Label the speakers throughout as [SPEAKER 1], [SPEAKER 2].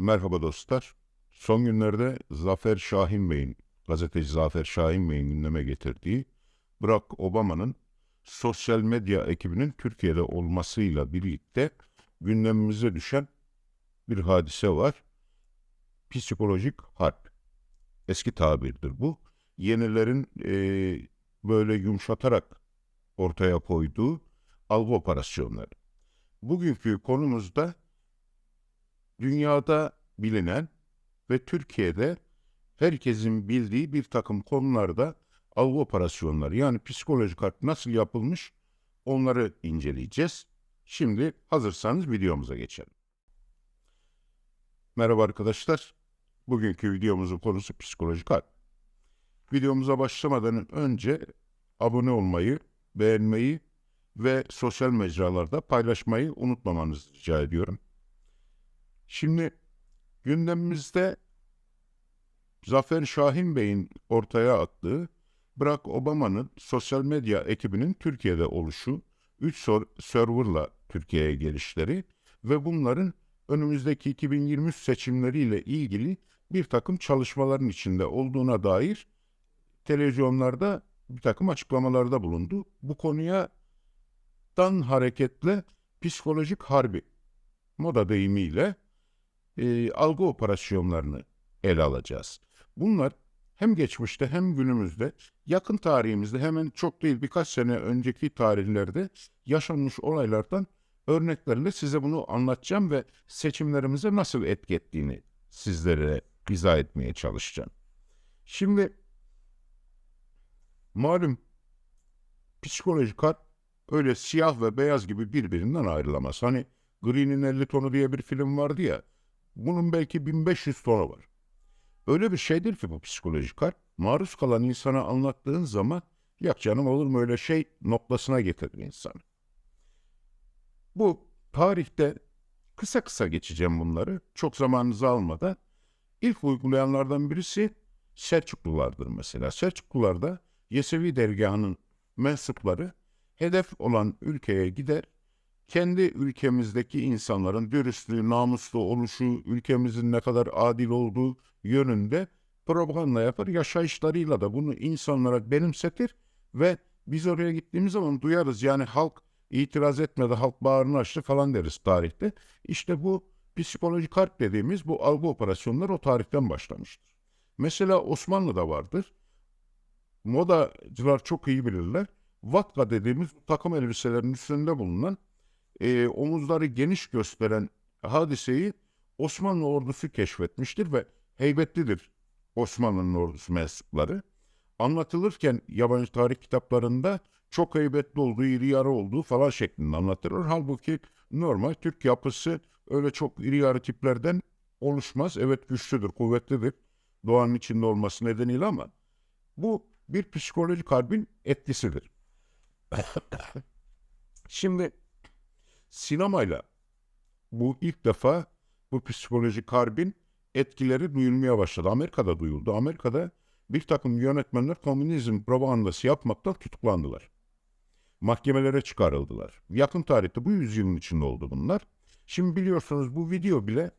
[SPEAKER 1] Merhaba dostlar. Son günlerde Zafer Şahin Bey'in, gazeteci Zafer Şahin Bey'in gündeme getirdiği Barack Obama'nın sosyal medya ekibinin Türkiye'de olmasıyla birlikte gündemimize düşen bir hadise var. Psikolojik harp. Eski tabirdir bu. Yenilerin eee, böyle yumuşatarak ortaya koyduğu algı operasyonları. Bugünkü konumuzda dünyada bilinen ve Türkiye'de herkesin bildiği bir takım konularda algı operasyonları yani psikolojik harp nasıl yapılmış onları inceleyeceğiz. Şimdi hazırsanız videomuza geçelim. Merhaba arkadaşlar. Bugünkü videomuzun konusu psikolojik harp. Videomuza başlamadan önce abone olmayı, beğenmeyi ve sosyal mecralarda paylaşmayı unutmamanızı rica ediyorum. Şimdi gündemimizde Zafer Şahin Bey'in ortaya attığı Barack Obama'nın sosyal medya ekibinin Türkiye'de oluşu, 3 serverla Türkiye'ye gelişleri ve bunların önümüzdeki 2023 seçimleriyle ilgili bir takım çalışmaların içinde olduğuna dair televizyonlarda bir takım açıklamalarda bulundu. Bu konuya dan hareketle psikolojik harbi moda deyimiyle e, algı operasyonlarını ele alacağız. Bunlar hem geçmişte hem günümüzde yakın tarihimizde hemen çok değil birkaç sene önceki tarihlerde yaşanmış olaylardan örneklerle size bunu anlatacağım ve seçimlerimize nasıl etki ettiğini sizlere izah etmeye çalışacağım. Şimdi malum psikolojik harp öyle siyah ve beyaz gibi birbirinden ayrılamaz. Hani Green'in 50 tonu diye bir film vardı ya. Bunun belki 1500 tonu var. Öyle bir şeydir ki bu psikolojik harp. Maruz kalan insana anlattığın zaman yak canım olur mu öyle şey noktasına getirir insanı. Bu tarihte kısa kısa geçeceğim bunları. Çok zamanınızı almadan. İlk uygulayanlardan birisi Selçuklulardır mesela. Selçuklularda Yesevi dergahının mensupları hedef olan ülkeye gider, kendi ülkemizdeki insanların dürüstlüğü, namuslu oluşu, ülkemizin ne kadar adil olduğu yönünde propaganda yapar. Yaşayışlarıyla da bunu insanlara benimsetir ve biz oraya gittiğimiz zaman duyarız. Yani halk itiraz etmedi, halk bağrını açtı falan deriz tarihte. İşte bu psikolojik harp dediğimiz bu algı operasyonları o tarihten başlamıştır. Mesela Osmanlı'da vardır. Modacılar çok iyi bilirler. Vatka dediğimiz takım elbiselerin üstünde bulunan e, omuzları geniş gösteren hadiseyi Osmanlı ordusu keşfetmiştir ve heybetlidir Osmanlı'nın ordusu mensupları. Anlatılırken yabancı tarih kitaplarında çok heybetli olduğu, iri yarı olduğu falan şeklinde anlatılır. Halbuki normal Türk yapısı öyle çok iri yarı tiplerden oluşmaz. Evet güçlüdür, kuvvetlidir doğanın içinde olması nedeniyle ama bu bir psikolojik harbin etkisidir. Şimdi sinemayla bu ilk defa bu psikolojik harbin etkileri duyulmaya başladı. Amerika'da duyuldu. Amerika'da bir takım yönetmenler komünizm propagandası yapmaktan tutuklandılar. Mahkemelere çıkarıldılar. Yakın tarihte bu yüzyılın içinde oldu bunlar. Şimdi biliyorsunuz bu video bile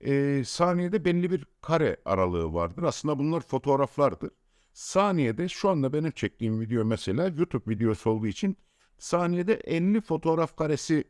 [SPEAKER 1] e, saniyede belli bir kare aralığı vardır. Aslında bunlar fotoğraflardır. Saniyede şu anda benim çektiğim video mesela YouTube videosu olduğu için saniyede 50 fotoğraf karesi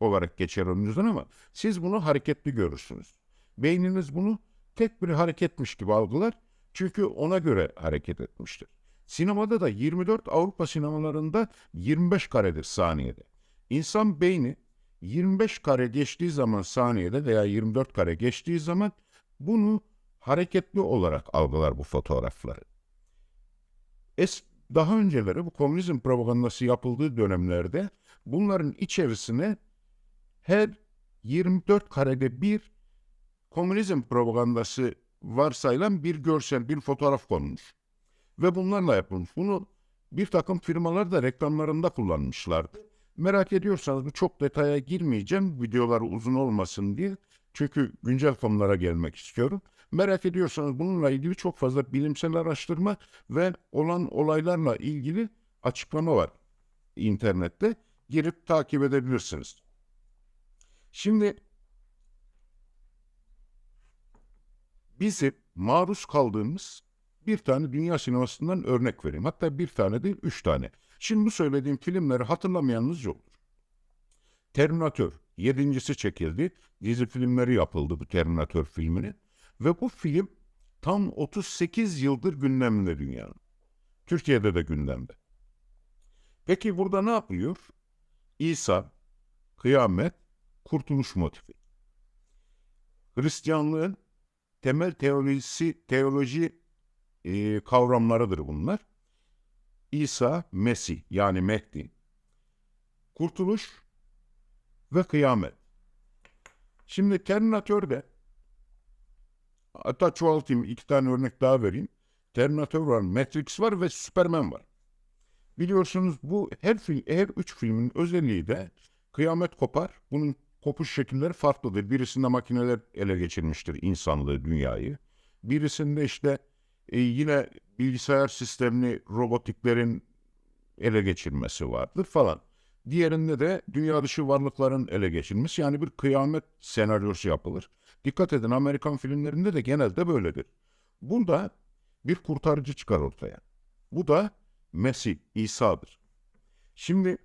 [SPEAKER 1] olarak geçer önünüzden ama siz bunu hareketli görürsünüz. Beyniniz bunu tek bir hareketmiş gibi algılar çünkü ona göre hareket etmiştir. Sinemada da 24 Avrupa sinemalarında 25 karedir saniyede. İnsan beyni 25 kare geçtiği zaman saniyede veya 24 kare geçtiği zaman bunu hareketli olarak algılar bu fotoğrafları. Es daha önceleri bu komünizm propagandası yapıldığı dönemlerde bunların içerisine her 24 karede bir komünizm propagandası varsayılan bir görsel, bir fotoğraf konmuş. Ve bunlarla yapılmış. Bunu bir takım firmalar da reklamlarında kullanmışlardı. Merak ediyorsanız çok detaya girmeyeceğim videolar uzun olmasın diye. Çünkü güncel konulara gelmek istiyorum. Merak ediyorsanız bununla ilgili çok fazla bilimsel araştırma ve olan olaylarla ilgili açıklama var internette. Girip takip edebilirsiniz. Şimdi bizim maruz kaldığımız bir tane dünya sinemasından örnek vereyim. Hatta bir tane değil, üç tane. Şimdi bu söylediğim filmleri hatırlamayanınız yoktur. Terminator, yedincisi çekildi. Dizi filmleri yapıldı bu Terminator filminin. Ve bu film tam 38 yıldır gündemde dünyanın. Türkiye'de de gündemde. Peki burada ne yapıyor? İsa, kıyamet, kurtuluş motifi. Hristiyanlığın temel teolojisi, teoloji e, kavramlarıdır bunlar. İsa, Mesih yani Mehdi. Kurtuluş ve kıyamet. Şimdi Terminator'de hatta çoğaltayım iki tane örnek daha vereyim. Terminator var, Matrix var ve Superman var. Biliyorsunuz bu her film, her üç filmin özelliği de kıyamet kopar. Bunun kopuş şekilleri farklıdır. Birisinde makineler ele geçirmiştir insanlığı, dünyayı. Birisinde işte e, yine bilgisayar sistemli robotiklerin ele geçirmesi vardır falan. Diğerinde de dünya dışı varlıkların ele geçirmesi yani bir kıyamet senaryosu yapılır. Dikkat edin Amerikan filmlerinde de genelde böyledir. Burada bir kurtarıcı çıkar ortaya. Bu da Mesih, İsa'dır. Şimdi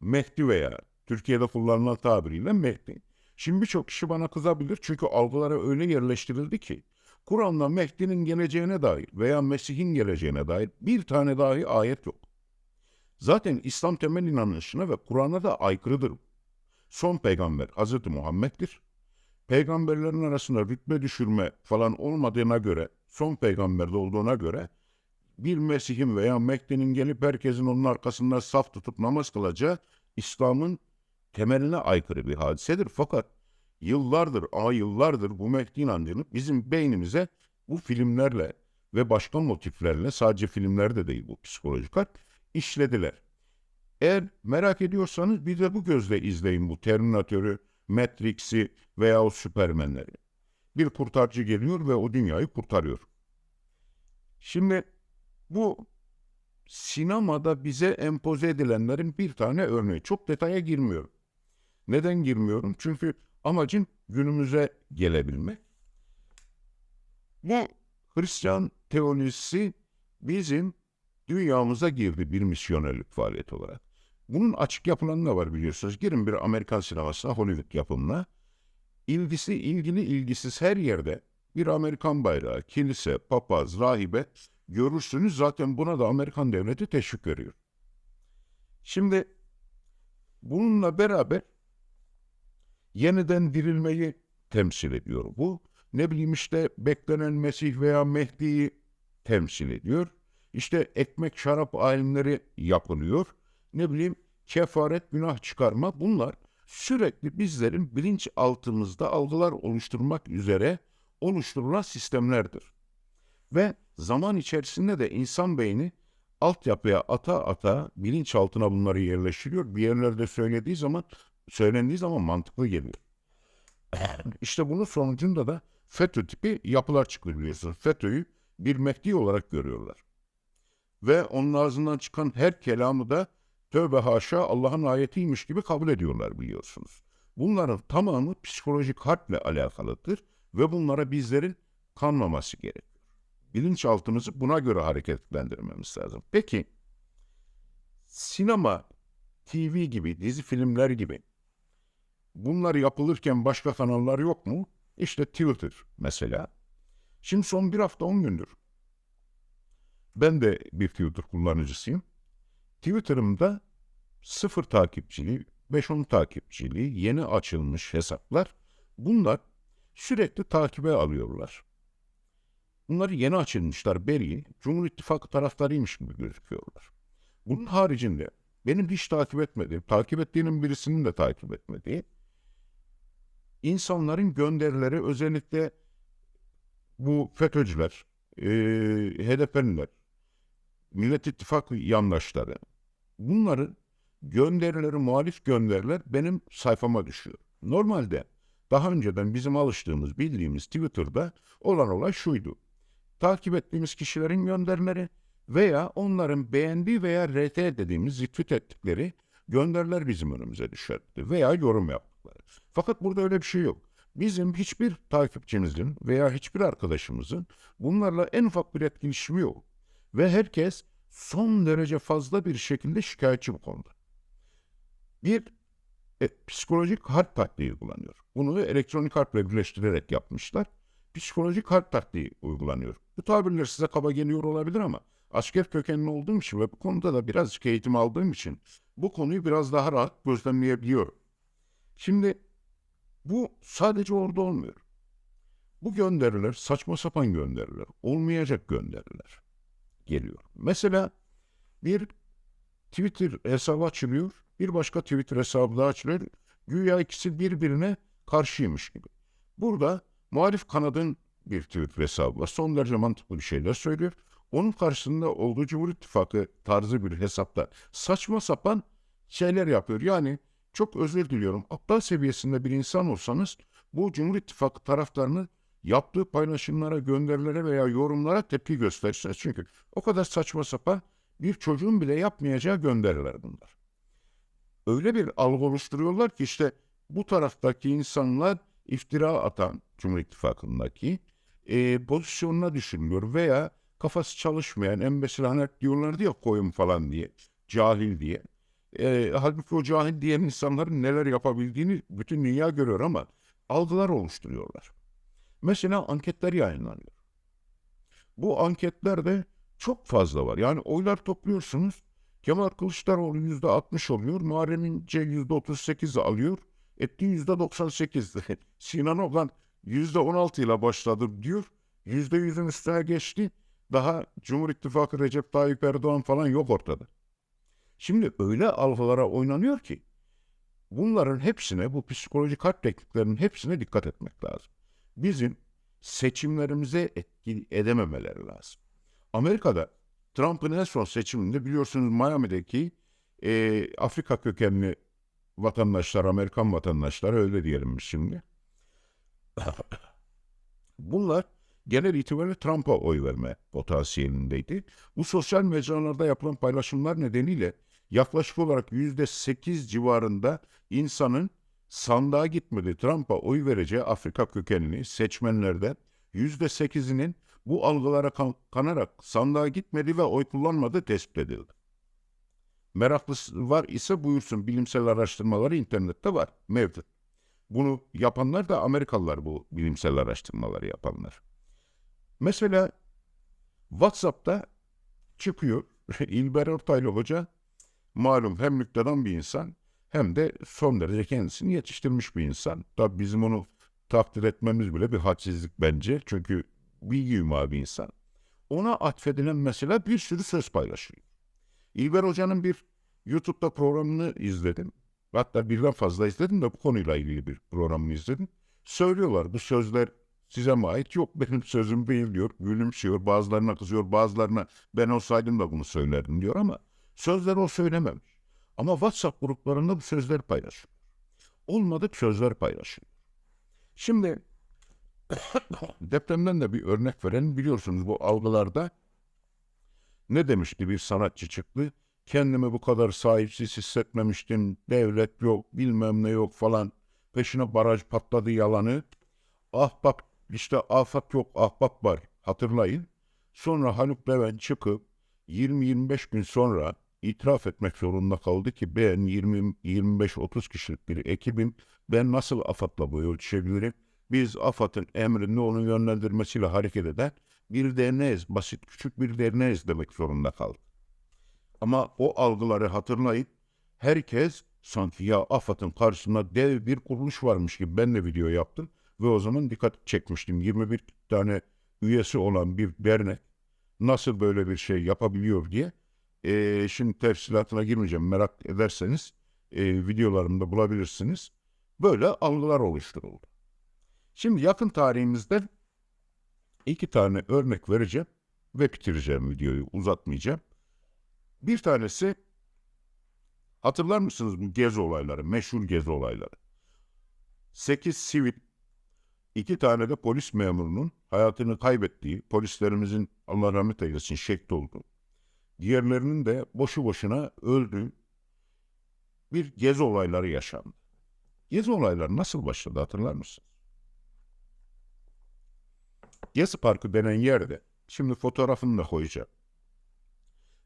[SPEAKER 1] Mehdi veya Türkiye'de kullanılan tabiriyle Mehdi. Şimdi birçok kişi bana kızabilir çünkü algılara öyle yerleştirildi ki Kur'an'da Mehdi'nin geleceğine dair veya Mesih'in geleceğine dair bir tane dahi ayet yok. Zaten İslam temel inanışına ve Kur'an'a da aykırıdır. Son peygamber Hz. Muhammed'dir. Peygamberlerin arasında rütbe düşürme falan olmadığına göre, son peygamberde olduğuna göre bir Mesih'in veya Mehdi'nin gelip herkesin onun arkasında saf tutup namaz kılacağı İslam'ın temeline aykırı bir hadisedir. Fakat yıllardır, a yıllardır bu Mehdi inancını bizim beynimize bu filmlerle ve başka motiflerle sadece filmlerde değil bu psikolojik harp işlediler. Eğer merak ediyorsanız bir de bu gözle izleyin bu Terminatör'ü, Matrix'i veya Süpermenleri. Bir kurtarıcı geliyor ve o dünyayı kurtarıyor. Şimdi bu sinemada bize empoze edilenlerin bir tane örneği. Çok detaya girmiyorum. Neden girmiyorum? Çünkü amacın günümüze gelebilmek. Bu Hristiyan teolojisi bizim dünyamıza girdi bir misyonerlik faaliyeti olarak. Bunun açık yapılanı da var biliyorsunuz. Girin bir Amerikan sinemasına, Hollywood yapımına. İlgisi, ilgili, ilgisiz her yerde bir Amerikan bayrağı, kilise, papaz, rahibe görürsünüz. Zaten buna da Amerikan devleti teşvik veriyor. Şimdi bununla beraber yeniden dirilmeyi temsil ediyor bu. Ne bileyim işte beklenen Mesih veya Mehdi'yi temsil ediyor. İşte ekmek şarap alimleri yapılıyor. Ne bileyim kefaret günah çıkarma bunlar sürekli bizlerin bilinç altımızda algılar oluşturmak üzere oluşturulan sistemlerdir. Ve zaman içerisinde de insan beyni altyapıya ata ata bilinçaltına bunları yerleştiriyor. Bir yerlerde söylediği zaman söylendiği zaman mantıklı geliyor. İşte bunun sonucunda da FETÖ tipi yapılar çıkıyor biliyorsunuz. FETÖ'yü bir Mehdi olarak görüyorlar. Ve onun ağzından çıkan her kelamı da tövbe haşa Allah'ın ayetiymiş gibi kabul ediyorlar biliyorsunuz. Bunların tamamı psikolojik harple alakalıdır ve bunlara bizlerin kanmaması gerekiyor. Bilinçaltımızı buna göre hareketlendirmemiz lazım. Peki sinema, TV gibi, dizi filmler gibi bunlar yapılırken başka kanallar yok mu? İşte Twitter mesela. Şimdi son bir hafta on gündür ben de bir Twitter kullanıcısıyım. Twitter'ımda sıfır takipçili, 5-10 takipçili, yeni açılmış hesaplar. Bunlar sürekli takibe alıyorlar. Bunlar yeni açılmışlar belli. Cumhur İttifakı taraftarıymış gibi gözüküyorlar. Bunun haricinde benim hiç takip etmediğim, takip ettiğinin birisinin de takip etmediği insanların gönderileri özellikle bu FETÖ'cüler, e, HDP'liler, Millet İttifakı yandaşları bunların gönderileri, muhalif gönderiler benim sayfama düşüyor. Normalde daha önceden bizim alıştığımız, bildiğimiz Twitter'da olan olay şuydu. Takip ettiğimiz kişilerin gönderileri veya onların beğendiği veya RT dediğimiz retweet ettikleri gönderiler bizim önümüze düşerdi veya yorum yaptıkları. Fakat burada öyle bir şey yok. Bizim hiçbir takipçimizin veya hiçbir arkadaşımızın bunlarla en ufak bir etkileşimi yok. Ve herkes son derece fazla bir şekilde şikayetçi bu konuda. Bir e, psikolojik harp taktiği uygulanıyor. Bunu elektronik harple birleştirerek yapmışlar. Psikolojik harp taktiği uygulanıyor. Bu tabirler size kaba geliyor olabilir ama asker kökenli olduğum için ve bu konuda da birazcık eğitim aldığım için bu konuyu biraz daha rahat gözlemleyebiliyorum. Şimdi bu sadece orada olmuyor. Bu gönderiler saçma sapan gönderiler, olmayacak gönderiler geliyor. Mesela bir Twitter hesabı açılıyor, bir başka Twitter hesabı da açılıyor. Güya ikisi birbirine karşıymış gibi. Burada muhalif kanadın bir Twitter hesabı var. Son derece mantıklı bir şeyler söylüyor. Onun karşısında olduğu Cumhur İttifakı tarzı bir hesapta saçma sapan şeyler yapıyor. Yani çok özür diliyorum. Aptal seviyesinde bir insan olsanız bu Cumhur İttifakı taraftarını yaptığı paylaşımlara, gönderilere veya yorumlara tepki gösterirsiniz. Çünkü o kadar saçma sapan bir çocuğun bile yapmayacağı gönderiler bunlar. Öyle bir algı oluşturuyorlar ki işte bu taraftaki insanlar iftira atan Cumhur İttifakı'ndaki e, pozisyonuna düşünülüyor veya kafası çalışmayan embesilhaner diyorlardı ya koyun falan diye, cahil diye. E, halbuki o cahil diyen insanların neler yapabildiğini bütün dünya görüyor ama algılar oluşturuyorlar. Mesela anketler yayınlanıyor. Bu anketlerde çok fazla var. Yani oylar topluyorsunuz. Kemal Kılıçdaroğlu yüzde 60 oluyor. Muharrem İnce yüzde 38 alıyor. Etti yüzde 98. Sinan Oğlan yüzde 16 ile başladı diyor. Yüzde yüzün üstüne geçti. Daha Cumhur İttifakı Recep Tayyip Erdoğan falan yok ortada. Şimdi öyle algılara oynanıyor ki bunların hepsine, bu psikolojik harp tekniklerinin hepsine dikkat etmek lazım. Bizim seçimlerimize etki edememeleri lazım. Amerika'da Trump'ın en son seçiminde biliyorsunuz Miami'deki e, Afrika kökenli vatandaşlar, Amerikan vatandaşları öyle diyelim şimdi. Bunlar genel itibariyle Trump'a oy verme potansiyelindeydi. Bu sosyal mecralarda yapılan paylaşımlar nedeniyle yaklaşık olarak yüzde sekiz civarında insanın sandığa gitmedi Trump'a oy vereceği Afrika kökenli seçmenlerden yüzde sekizinin bu algılara kan- kanarak sandığa gitmedi ve oy kullanmadı tespit edildi. Meraklısı var ise buyursun bilimsel araştırmaları internette var, mevcut. Bunu yapanlar da Amerikalılar bu bilimsel araştırmaları yapanlar. Mesela WhatsApp'ta çıkıyor İlber Ortaylı Hoca malum hem müktedan bir insan hem de son derece kendisini yetiştirmiş bir insan. Tabi bizim onu takdir etmemiz bile bir hadsizlik bence. Çünkü bilgi yumağı bir insan. Ona atfedilen mesela bir sürü söz paylaşıyor. İlber Hoca'nın bir YouTube'da programını izledim. Hatta birden fazla izledim de bu konuyla ilgili bir programını izledim. Söylüyorlar bu sözler size mi ait? Yok benim sözüm değil diyor. Gülümsüyor. Bazılarına kızıyor. Bazılarına ben olsaydım da bunu söylerdim diyor ama sözleri o söylememiş. Ama WhatsApp gruplarında bu sözler paylaşıyor. Olmadık sözler paylaşıyor. Şimdi depremden de bir örnek verelim. Biliyorsunuz bu algılarda ne demişti bir sanatçı çıktı? Kendimi bu kadar sahipsiz hissetmemiştim. Devlet yok, bilmem ne yok falan. Peşine baraj patladı yalanı. Ahbap, işte afat yok, ahbap var. Hatırlayın. Sonra Haluk Levent çıkıp 20-25 gün sonra itiraf etmek zorunda kaldı ki ben 20-25-30 kişilik bir ekibim. Ben nasıl AFAD'la bu ölçüşebilirim? Biz AFAD'ın emrinde onun yönlendirmesiyle hareket eden bir derneğiz. Basit küçük bir derneğiz demek zorunda kaldık. Ama o algıları hatırlayıp herkes sanki ya AFAD'ın karşısında dev bir kuruluş varmış gibi ben de video yaptım. Ve o zaman dikkat çekmiştim. 21 tane üyesi olan bir dernek nasıl böyle bir şey yapabiliyor diye. Ee, şimdi tefsilatına girmeyeceğim. Merak ederseniz e, videolarımda bulabilirsiniz. Böyle algılar oluşturuldu. Şimdi yakın tarihimizde iki tane örnek vereceğim ve bitireceğim videoyu uzatmayacağım. Bir tanesi hatırlar mısınız bu gezi olayları, meşhur gezi olayları? 8 sivil, iki tane de polis memurunun hayatını kaybettiği, polislerimizin Allah rahmet eylesin şehit oldu. Diğerlerinin de boşu boşuna öldüğü bir gezi olayları yaşandı. Gezi olayları nasıl başladı hatırlar mısınız? Gezi Parkı denen yerde, şimdi fotoğrafını da koyacağım.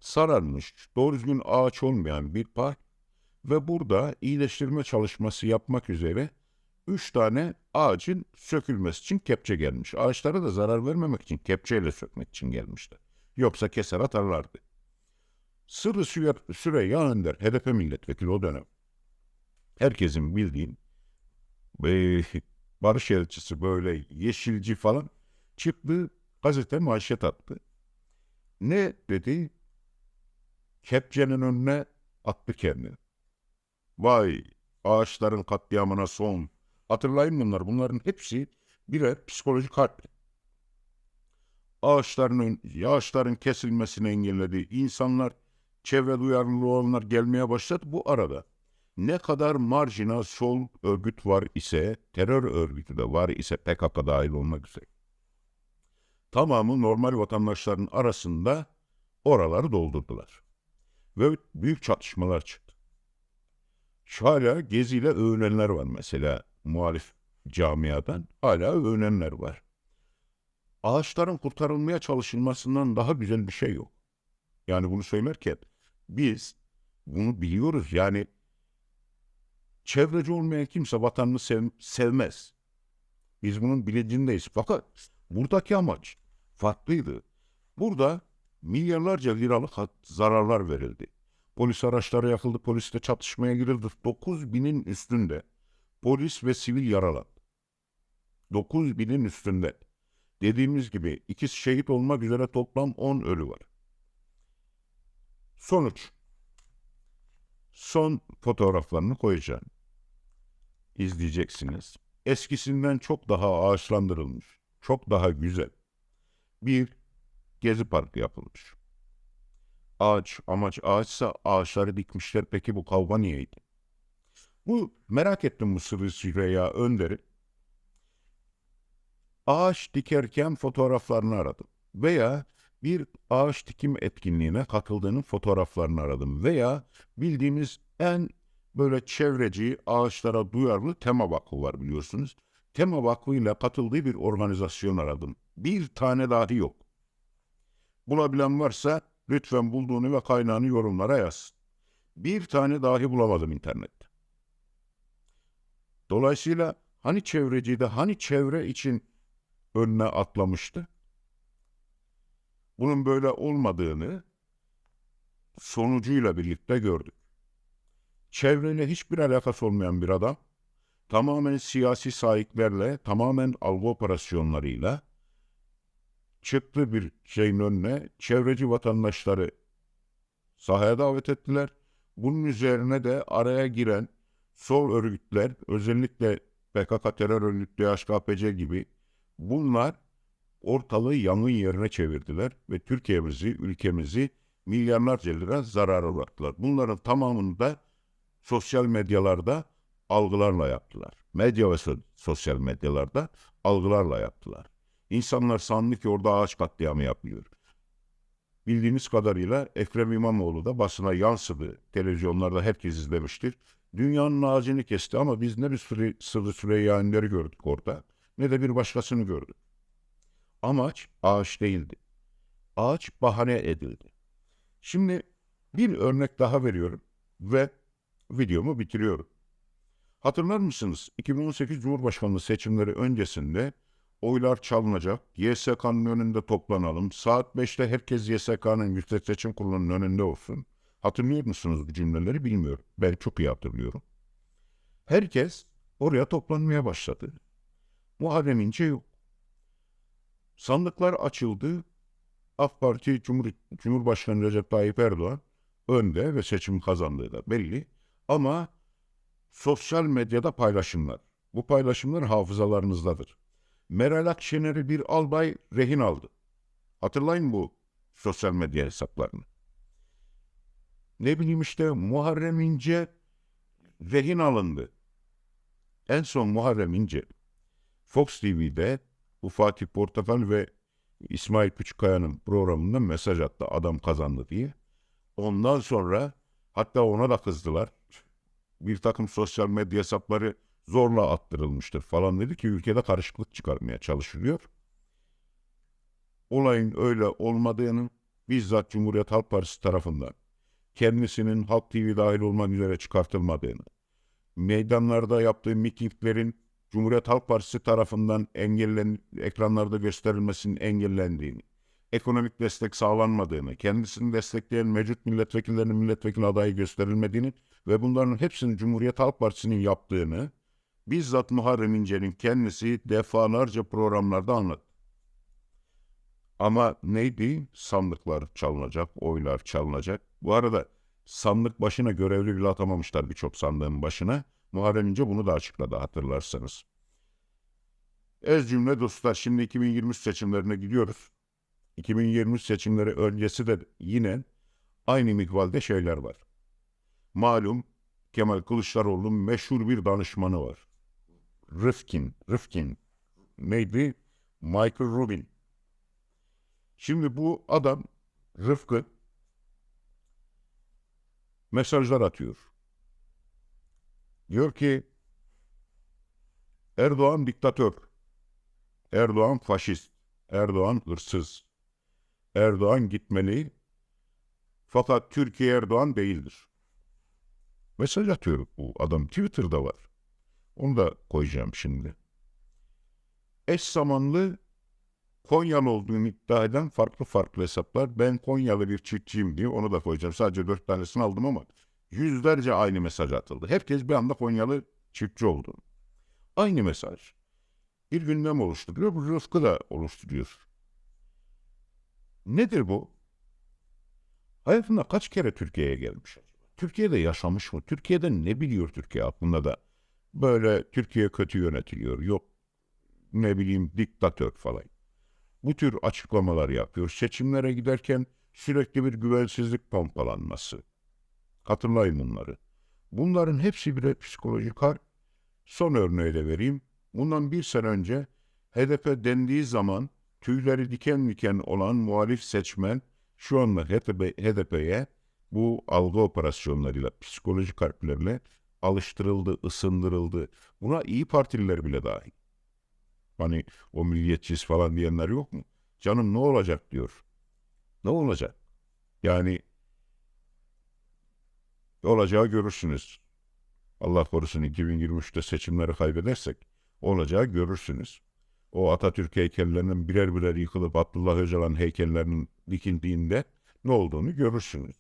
[SPEAKER 1] Sararmış, doğru düzgün ağaç olmayan bir park ve burada iyileştirme çalışması yapmak üzere üç tane ağacın sökülmesi için kepçe gelmiş. Ağaçlara da zarar vermemek için kepçeyle sökmek için gelmişler. Yoksa keser atarlardı. Sırrı Süre- Süreyya Önder, HDP milletvekili o dönem. Herkesin bildiğin e, barış elçisi böyle yeşilci falan çıktı gazete manşet attı. Ne dedi? Kepçenin önüne attı kendini. Vay ağaçların katliamına son. Hatırlayın bunlar. Bunların hepsi birer psikolojik harp. Ağaçların, ağaçların kesilmesini engelledi. İnsanlar, çevre duyarlılığı olanlar gelmeye başladı bu arada. Ne kadar marjinal sol örgüt var ise, terör örgütü de var ise PKK dahil olmak üzere. Tamamı normal vatandaşların arasında oraları doldurdular. Ve büyük çatışmalar çıktı. Hala geziyle övünenler var mesela muhalif camiadan. Hala övünenler var. Ağaçların kurtarılmaya çalışılmasından daha güzel bir şey yok. Yani bunu söylerken biz bunu biliyoruz. Yani çevreci olmayan kimse vatanını sev- sevmez. Biz bunun bilincindeyiz. Fakat buradaki amaç farklıydı. Burada milyarlarca liralık zararlar verildi. Polis araçları yakıldı, polisle çatışmaya girildi. 9 binin üstünde polis ve sivil yaralandı. 9 binin üstünde. Dediğimiz gibi ikisi şehit olmak üzere toplam 10 ölü var. Sonuç. Son fotoğraflarını koyacağım. İzleyeceksiniz. Eskisinden çok daha ağaçlandırılmış, çok daha güzel bir gezi parkı yapılmış. Ağaç, amaç ağaçsa ağaçları dikmişler. Peki bu kavga niyeydi? Bu merak ettim bu Sırrı Süreyya Önder'i. Ağaç dikerken fotoğraflarını aradım. Veya bir ağaç dikim etkinliğine katıldığının fotoğraflarını aradım. Veya bildiğimiz en böyle çevreci, ağaçlara duyarlı Tema Vakfı var biliyorsunuz. Tema Vakfı ile katıldığı bir organizasyon aradım. Bir tane dahi yok. Bulabilen varsa lütfen bulduğunu ve kaynağını yorumlara yazsın. Bir tane dahi bulamadım internette. Dolayısıyla hani çevreciydi, hani çevre için önüne atlamıştı? Bunun böyle olmadığını sonucuyla birlikte gördük. Çevreyle hiçbir alakası olmayan bir adam, tamamen siyasi sahiplerle, tamamen algı operasyonlarıyla çıktı bir şeyin önüne, çevreci vatandaşları sahaya davet ettiler. Bunun üzerine de araya giren sol örgütler, özellikle PKK terör örgütü, HKPC gibi bunlar ortalığı yangın yerine çevirdiler ve Türkiye'mizi, ülkemizi milyarlarca lira zarara uğrattılar. Bunların tamamını da sosyal medyalarda algılarla yaptılar. Medya ve so- sosyal medyalarda algılarla yaptılar. İnsanlar sandı ki orada ağaç katliamı yapılıyor. Bildiğiniz kadarıyla Ekrem İmamoğlu da basına yansıdı. Televizyonlarda herkes izlemiştir. Dünyanın ağacını kesti ama biz ne bir Sırrı, Sırrı Süreyya Önder'i gördük orada ne de bir başkasını gördük. Amaç ağaç değildi. Ağaç bahane edildi. Şimdi bir örnek daha veriyorum ve videomu bitiriyorum. Hatırlar mısınız? 2018 Cumhurbaşkanlığı seçimleri öncesinde oylar çalınacak, YSK'nın önünde toplanalım, saat 5'te herkes YSK'nın Yüksek Seçim Kurulu'nun önünde olsun. Hatırlıyor musunuz bu cümleleri bilmiyorum. Ben çok iyi hatırlıyorum. Herkes oraya toplanmaya başladı. Muharrem İnce yok. Sandıklar açıldı. AK Parti Cumhur, Cumhurbaşkanı Recep Tayyip Erdoğan önde ve seçim kazandığı da belli. Ama sosyal medyada paylaşımlar. Bu paylaşımlar hafızalarınızdadır. Meral Akşener'i bir albay rehin aldı. Hatırlayın bu sosyal medya hesaplarını. Ne bileyim işte Muharrem İnce rehin alındı. En son Muharrem İnce Fox TV'de bu Fatih Portakal ve İsmail Küçükkaya'nın programında mesaj attı adam kazandı diye. Ondan sonra hatta ona da kızdılar. Bir takım sosyal medya hesapları zorla attırılmıştır falan dedi ki ülkede karışıklık çıkarmaya çalışılıyor. olayın öyle olmadığını bizzat Cumhuriyet Halk Partisi tarafından kendisinin Halk TV dahil olmak üzere çıkartılmadığını, meydanlarda yaptığı mitinglerin Cumhuriyet Halk Partisi tarafından engellen ekranlarda gösterilmesinin engellendiğini, ekonomik destek sağlanmadığını, kendisini destekleyen mevcut milletvekillerinin milletvekili adayı gösterilmediğini ve bunların hepsini Cumhuriyet Halk Partisi'nin yaptığını bizzat Muharrem İnce'nin kendisi defalarca programlarda anlattı. Ama neydi? Sandıklar çalınacak, oylar çalınacak. Bu arada sandık başına görevli bile atamamışlar birçok sandığın başına. Muharrem İnce bunu da açıkladı hatırlarsanız. Ez cümle dostlar şimdi 2023 seçimlerine gidiyoruz. 2023 seçimleri öncesi de yine aynı mikvalde şeyler var. Malum Kemal Kılıçdaroğlu'nun meşhur bir danışmanı var. Rifkin, Rifkin neydi? Michael Rubin. Şimdi bu adam Rıfkı mesajlar atıyor. Diyor ki Erdoğan diktatör. Erdoğan faşist. Erdoğan hırsız. Erdoğan gitmeli. Fakat Türkiye Erdoğan değildir. Mesaj atıyor bu adam. Twitter'da var. Onu da koyacağım şimdi. Eş zamanlı Konyalı olduğunu iddia eden farklı farklı hesaplar. Ben Konyalı bir çiftçiyim diye onu da koyacağım. Sadece dört tanesini aldım ama yüzlerce aynı mesaj atıldı. Herkes bir anda Konyalı çiftçi oldu. Aynı mesaj. Bir gündem oluşturuyor. Bu Rıfkı da oluşturuyor. Nedir bu? Hayatında kaç kere Türkiye'ye gelmiş? Türkiye'de yaşamış mı? Türkiye'de ne biliyor Türkiye hakkında da? Böyle Türkiye kötü yönetiliyor. Yok ne bileyim diktatör falan. Bu tür açıklamalar yapıyor. Seçimlere giderken sürekli bir güvensizlik pompalanması. Hatırlayın bunları. Bunların hepsi birer psikolojik harp. Son örneği de vereyim. Bundan bir sene önce HDP dendiği zaman tüyleri diken diken olan muhalif seçmen şu anda HDP, HDP'ye bu algı operasyonlarıyla, psikolojik harplerle alıştırıldı, ısındırıldı. Buna iyi Partililer bile dahil. Hani o milliyetçiyiz falan diyenler yok mu? Canım ne olacak diyor. Ne olacak? Yani olacağı görürsünüz. Allah korusun 2023'te seçimleri kaybedersek olacağı görürsünüz. O Atatürk heykellerinin birer birer yıkılıp Abdullah Öcalan heykellerinin dikildiğinde ne olduğunu görürsünüz.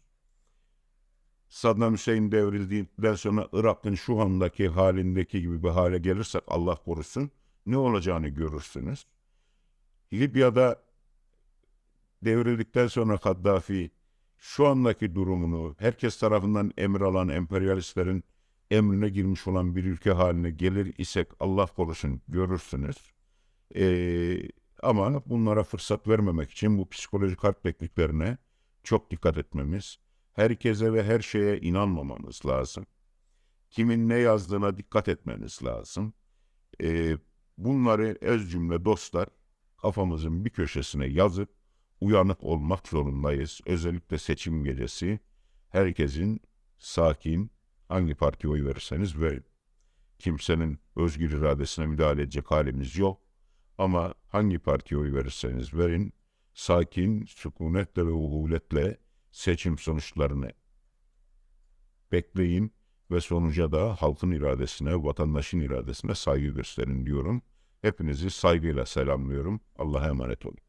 [SPEAKER 1] Saddam Hüseyin devrildiğinden sonra Irak'ın şu andaki halindeki gibi bir hale gelirsek Allah korusun ne olacağını görürsünüz. Libya'da devrildikten sonra Kaddafi şu andaki durumunu herkes tarafından emir alan emperyalistlerin emrine girmiş olan bir ülke haline gelir isek Allah korusun görürsünüz. Ee, ama bunlara fırsat vermemek için bu psikolojik harp tekniklerine çok dikkat etmemiz, herkese ve her şeye inanmamamız lazım. Kimin ne yazdığına dikkat etmeniz lazım. Ee, bunları öz cümle dostlar kafamızın bir köşesine yazıp uyanık olmak zorundayız. Özellikle seçim gecesi herkesin sakin hangi partiye oy verirseniz verin. Kimsenin özgür iradesine müdahale edecek halimiz yok. Ama hangi partiye oy verirseniz verin, sakin, sükunetle ve uhuletle seçim sonuçlarını bekleyin ve sonuca da halkın iradesine, vatandaşın iradesine saygı gösterin diyorum. Hepinizi saygıyla selamlıyorum. Allah'a emanet olun.